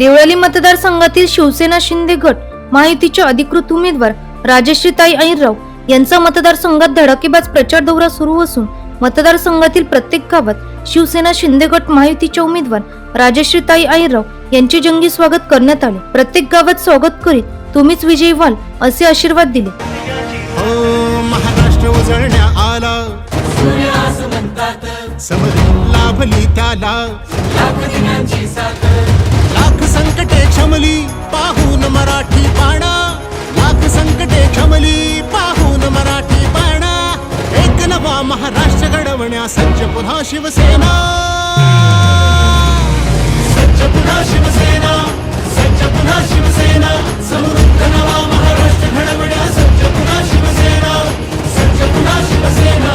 देवळाली मतदारसंघातील शिवसेना शिंदे गट महायुतीचे अधिकृत उमेदवार राजश्रीताई अहिरराव यांचा मतदारसंघात धडाकेबाज प्रचार दौरा सुरू असून मतदारसंघातील प्रत्येक गावात शिवसेना शिंदे गट महायुतीच्या उमेदवार राजश्रीताई अहिरराव यांचे जंगी स्वागत करण्यात आले. प्रत्येक गावात स्वागत करीत तुम्हीच विजयी व्हाल असे आशीर्वाद दिले. हो महाराष्ट्र उजळण्या आला. समरी लाभली त्याला. संकटे छमली पाहून मराठी पाणा. लाख संकटे छमली पाहून मराठी पाणा. एक नवा महाराष्ट्र घडवण्या सज्ज पुन्हा शिवसेना. सज्ज पुन्हा शिवसेना सज्ज पुन्हा शिवसेना. समृद्ध नवा महाराष्ट्र घडवण्या सज्ज पुन्हा शिवसेना सज्ज पुन्हा शिवसेना.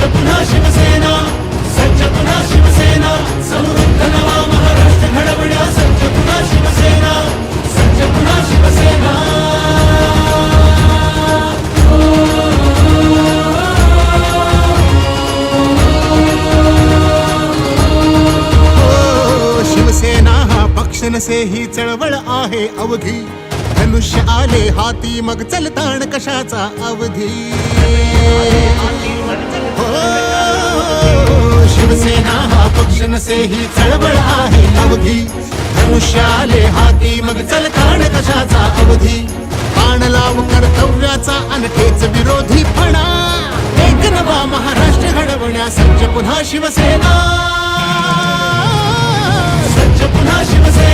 सज्ज पुन्हा शिवसेना सज्ज पुन्हा शिवसेना समृद्ध नवा महाराष्ट्र घडवण्या सज्ज पुन्हा शिवसेना सज्ज पुन्हा शिवसेना शिवसेना हा पक्ष नसे ही चळवळ आहे अवघी धनुष्य आले हाती मग चलताण कशाचा अवधी? शिवसेना हा पक्ष नसे ही चळवळ आहे अवधी. धनुष्याले हाती मग चलताण कशाचा अवधी? बाण लाव कर्तव्याचा अनखेच विरोधी फणा. एक नवा महाराष्ट्र घडवण्या सज्ज पुन्हा शिवसेना. सज्ज पुन्हा शिवसेना.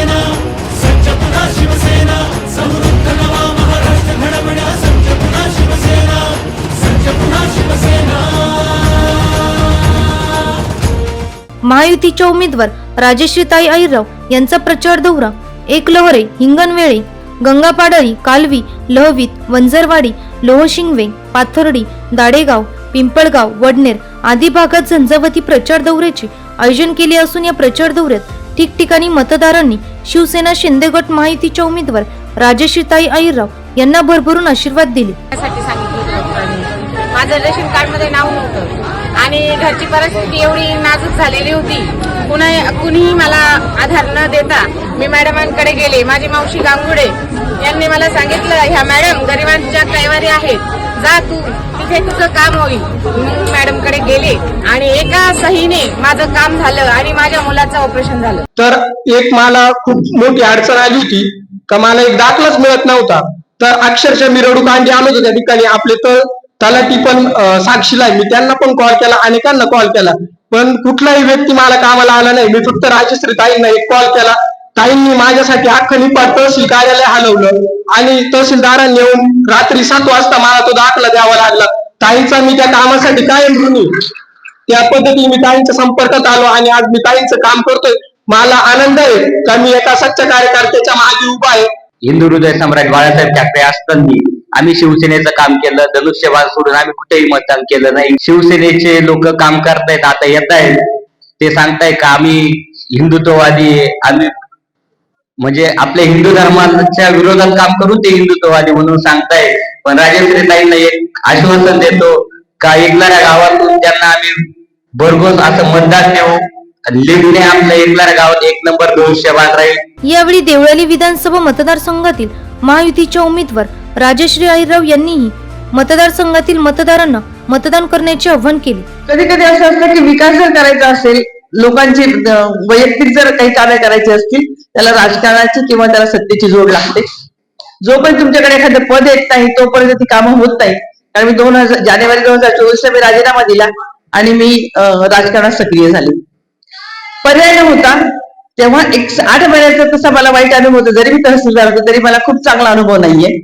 महायुतीच्या उमेदवार राजेश्रीताई आईराव यांचा प्रचार दौरा. एक लहरे हिंगणवेळे गंगापाडळी कालवी लहवीत वंजरवाडी लोहशिंगवे पाथर्डी दाडेगाव पिंपळगाव वडनेर आदी भागात झंझावती प्रचार दौऱ्याचे आयोजन केले असून या प्रचार दौऱ्यात ठिकठिकाणी मतदारांनी शिवसेना शिंदे गट महायुतीच्या उमेदवार राजेश्रीताई आईराव यांना भरभरून आशीर्वाद दिले. माझं रेशन कार्डमध्ये नाव नव्हतं. आणि घरची परिस्थिती एवढी नाजूक झालेली होती. कुणा कुणीही मला आधार न देता मी मॅडमांकडे गेले. माझी मावशी गांगुडे यांनी मला सांगितलं ह्या मॅडम गरिबांच्या कैवारी आहेत. जा तू तिथे तुझं काम होईल. मग मॅडमकडे गेले आणि एका सहीने माझं काम झालं आणि माझ्या मुलाचं ऑपरेशन झालं. तर एक मला खूप मोठी अडचण आली होती का मला एक दाखलाच मिळत नव्हता. तर अक्षरशः मिरवणूक अंडी आलो होतो. त्या ठिकाणी आपले तर तलाठी पण साक्षीला आहे. मी त्यांना पण कॉल केला अनेकांना कॉल केला. पण कुठलाही व्यक्ती मला कामाला आला नाही. मी फक्त राजश्री ताईंना एक कॉल केला. ताईंनी माझ्यासाठी अख्खं निपाट तहसील कार्यालय हलवलं आणि तहसीलदारांनी येऊन रात्री सात वाजता मला तो दाखला द्यावा लागला. ताईंचा मी त्या कामासाठी कायम ऋणी. त्या पद्धतीने मी ताईंच्या संपर्कात आलो आणि आज मी ताईंचं काम करतोय. मला आनंद आहे का मी एका सच्च्या कार्यकर्त्याच्या मागे उभा आहे? हिंदू हृदय सम्राट बाळासाहेब ठाकरे असताना आम्ही शिवसेनेचं काम केलं धनुष्यबाण सोडून आम्ही कुठेही मतदान केलं नाही. शिवसेनेचे लोक काम करतायत आता येत आहेत ते सांगताय का आम्ही हिंदुत्ववादी आहे आम्ही म्हणजे आपल्या हिंदू धर्माच्या विरोधात काम करू ते हिंदुत्ववादी म्हणून सांगताय पण राजेंद्र ताईंना एक आश्वासन देतो का एकलाऱ्या गावातून त्यांना आम्ही भरघोस असं मतदान देऊ. लिगने आपल्या एकलाऱ्या गावात एक नंबर धनुष्यबाण राहील. यावेळी देवळाली विधानसभा मतदारसंघातील महायुतीच्या उमेदवार राजश्री आईराव यांनीही मतदारसंघातील मतदारांना मतदान करण्याचे आव्हान केले. कधी कधी असं असतं की विकास जर करायचा असेल लोकांची वैयक्तिक जर काही कामे करायची असतील त्याला राजकारणाची किंवा त्याला सत्तेची जोड लागते. जोपर्यंत तुमच्याकडे एखादं पद येत नाही तोपर्यंत ती कामं होत नाही कारण मी दोन हजार जानेवारी दोन हजार चोवीसला मी राजीनामा दिला आणि मी राजकारणात सक्रिय झाले. पर्याय होता तेव्हा एक आठ महिन्याचा तसा मला वाईट अनुभव होता. जरी मी तहसीलदार होतो तरी मला खूप चांगला अनुभव नाहीये.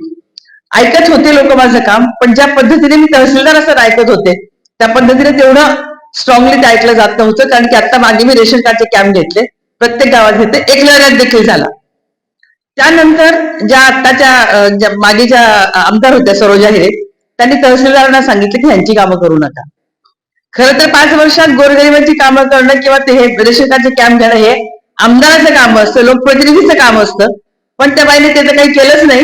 ऐकत होते लोक माझं काम पण ज्या पद्धतीने मी तहसीलदार असताना ऐकत होते त्या पद्धतीने तेवढं स्ट्रॉंगली ते ऐकलं जात नव्हतं कारण की आता मागे मी रेशन कार्डचे कॅम्प घेतले. प्रत्येक गावात घेतले. एक लढ्यात देखील झाला. त्यानंतर ज्या आत्ताच्या मागे ज्या आमदार होत्या सरोजा हिरे त्यांनी तहसीलदारांना सांगितलं की ह्यांची कामं करू नका. खरं तर पाच वर्षात गोरगरिबांची कामं करणं किंवा ते हे रेशन कार्डचे कॅम्प घेणं हे आमदाराचं काम असतं लोकप्रतिनिधीचं काम असतं. पण त्या बाईने ते तर काही केलंच नाही.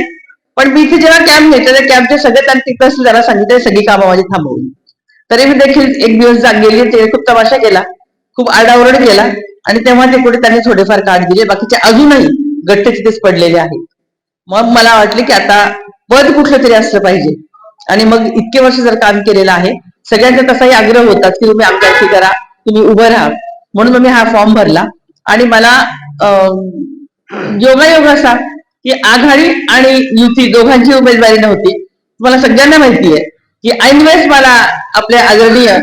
पण मी इथे जेव्हा कॅम्प घेतले त्या कॅम्पचे सगळे त्यांनी त्याला सांगितलं सगळी कामं माझी थांबवली. तरी मी देखील एक दिवस गेली ते खूप तमाशा केला खूप आरडाओरड केला आणि तेव्हा ते कुठे त्यांनी थोडेफार काढ दिले बाकीचे अजूनही गट्टे तिथेच पडलेले आहेत. मग मला वाटले की आता पद कुठलं तरी असलं पाहिजे. आणि मग इतके वर्ष जर काम केलेलं आहे सगळ्यांचा तसाही आग्रह होतात की तुम्ही आमच्याशी करा तुम्ही उभं राहा. म्हणून मग मी हा फॉर्म भरला आणि मला योगायोग असा की आघाडी आणि युती दोघांची उमेदवारी नव्हती. तुम्हाला सगळ्यांना माहिती आहे की ऐन वेळेस मला आपल्या आदरणीय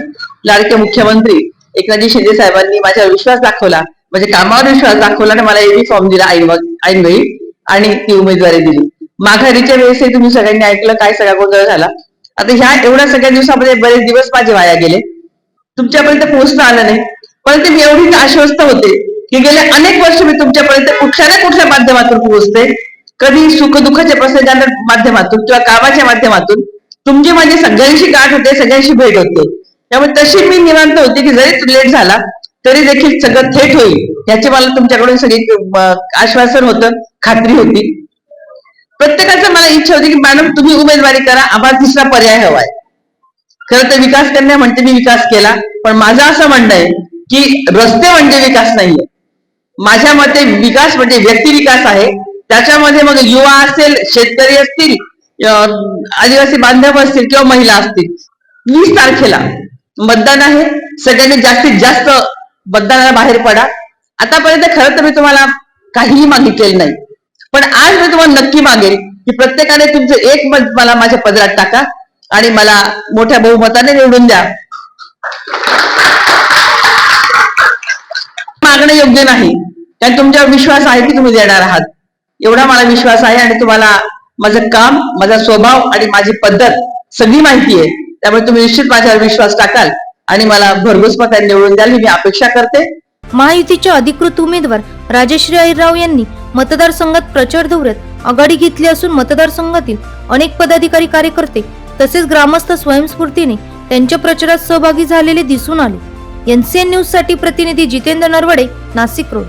लाडके मुख्यमंत्री एकनाथजी शिंदे साहेबांनी माझ्यावर विश्वास दाखवला म्हणजे कामावर विश्वास दाखवला आणि मला एबी फॉर्म दिला ऐन ऐनवेळी आणि ती उमेदवारी दिली. माघारीच्या वेळेसही तुम्ही सगळ्यांनी ऐकलं काय सगळा गोंधळ झाला? आता ह्या एवढ्या सगळ्या दिवसामध्ये बरेच दिवस माझे वाया गेले. तुमच्यापर्यंत पोहोचणं आलं नाही. परंतु मी एवढीच आश्वस्त होते की गेले अनेक वर्ष मी तुमच्यापर्यंत कुठल्या ना कुठल्या माध्यमातून पोहोचते? कधी सुखदुःखाच्या प्रसंगांच्या माध्यमातून किंवा कामाच्या माध्यमातून? तुमची माझी सगळ्यांशी गाठ होते सगळ्यांशी भेट होते. त्यामुळे तशी मी निवांत होते की जरी लेट झाला तरी देखील सगळं थेट होईल. याची मला तुमच्याकडून सगळी आश्वासन होतं खात्री होती. प्रत्येकाचं मला इच्छा होती की मॅडम तुम्ही उमेदवारी करा आम्हाला तिसरा पर्याय हवाय खरं तर विकास करण्या म्हणते मी विकास केला पण माझं असं म्हणणं आहे की रस्ते म्हणजे विकास नाहीये. माझ्या मते विकास म्हणजे व्यक्ती विकास आहे. त्याच्यामध्ये मग युवा असेल शेतकरी असतील आदिवासी बांधव असतील किंवा महिला असतील वीस तारखेला मतदान आहे. सगळ्यांनी जास्तीत जास्त मतदानाला बाहेर पडा. आतापर्यंत खरं तर मी तुम्हाला काहीही मागितलेलं नाही. पण आज मी तुम्हाला नक्की मागेल की प्रत्येकाने तुमचं एक मत मला माझ्या पदरात टाका आणि मला मोठ्या बहुमताने निवडून द्या. मागणं योग्य नाही. कारण तुमच्यावर विश्वास आहे की तुम्ही देणार आहात. एवढा मला विश्वास आहे आणि तुम्हाला माझं काम माझा स्वभाव आणि माझी पद्धत सगळी माहिती आहे. त्यामुळे तुम्ही निश्चित माझ्यावर विश्वास टाकाल आणि मला भरघोस मताने निवडून द्याल ही मी अपेक्षा करते. महायुतीच्या अधिकृत उमेदवार राजश्री अहिरराव यांनी मतदारसंघात प्रचार दौऱ्यात आघाडी घेतली असून मतदारसंघातील अनेक पदाधिकारी कार्यकर्ते तसेच ग्रामस्थ स्वयंस्फूर्तीने त्यांच्या प्रचारात सहभागी झालेले दिसून आले. एनसीएन न्यूजसाठी प्रतिनिधी जितेंद्र नरवडे नाशिक रोड.